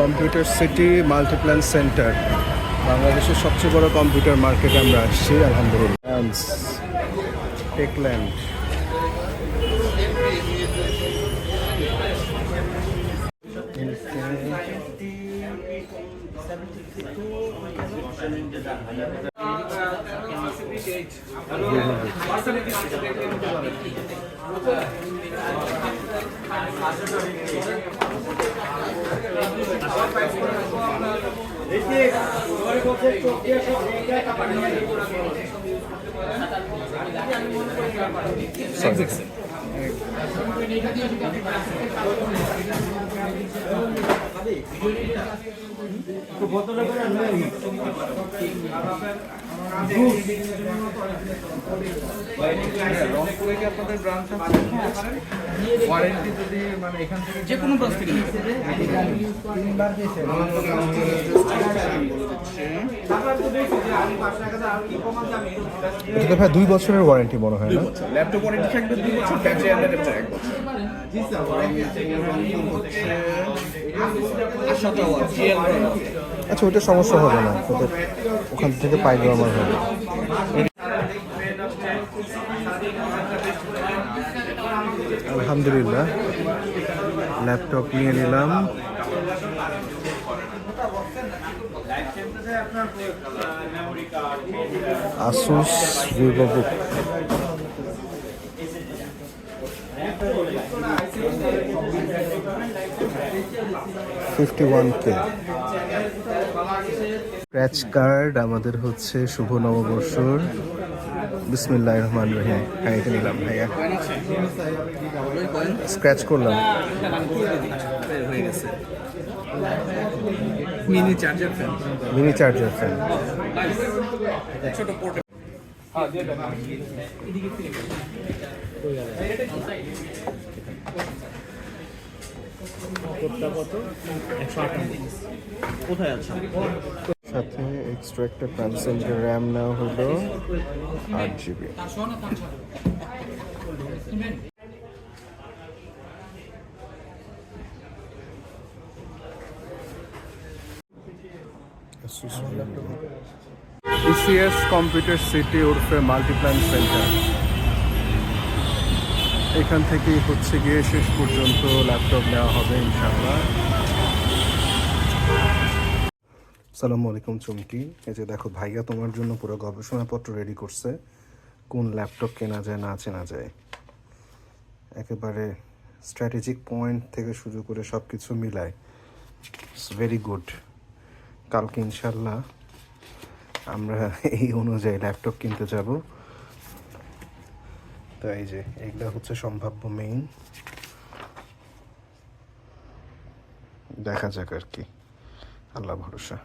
Computer city Multiplan centre. বাংলাদেশের সবচেয়ে বড় কম্পিউটার মার্কেটে আমরা আসছি আলহামদুলিল্লাহ। টেকল্যান্ড। বোতলে করে রংপুরে কি আপনাদের ব্রাঞ্চ আছে ওয়ারেন্টি যদি মানে এখান থেকে যে কোনো ব্রাঞ্চ থেকে এটা ভাই দুই বছরের ওয়ারেন্টি মনে হয় না? ল্যাপটপ ওয়ারেন্টি থাকবে দুই বছর ব্যাটারি আনলিমিটেড এক বছর। আচ্ছা ওইটা সমস্যা হবে না। ওখান থেকে পাইলেও আমার হবে। আলহামদুলিল্লাহ ল্যাপটপ নিয়ে নিলাম। আসুস ভিভোবুক ফিফটি ওয়ান কে স্ক্র্যাচ কার্ড আমাদের হচ্ছে শুভ নববর্ষর। বিসমিল্লাহ রহমান রহিম। হ্যাঁ এটা নিলাম ভাইয়া। স্ক্র্যাচ করলাম। হয়ে গেছে mini charger fan mini charger fan ছোট পোর্টে সাথে এক্সট্রা একটা প্যান্সেলের র্যাম নেওয়া হলো আট জিবি ইসিএস কম্পিউটার সিটি ওরফে মাল্টিপ্ল্যান সেন্টার এখান থেকেই হচ্ছে গিয়ে শেষ পর্যন্ত ল্যাপটপ নেওয়া হবে ইনশাআল্লাহ। সালামু আলাইকুম চমকি। এই যে দেখো ভাইয়া তোমার জন্য পুরো গবেষণাপত্র রেডি করছে। কোন ল্যাপটপ কেনা যায়, না চেনা যায়। একেবারে স্ট্র্যাটেজিক পয়েন্ট থেকে শুরু করে সব কিছু মিলায়। ইটস ভেরি গুড কালকে ইনশাল্লাহ আমরা এই অনুযায়ী ল্যাপটপ কিনতে যাব। তো এই যে এইগুলা হচ্ছে সম্ভাব্য মেইন দেখা যাক আর কি। আল্লাহ ভরসা।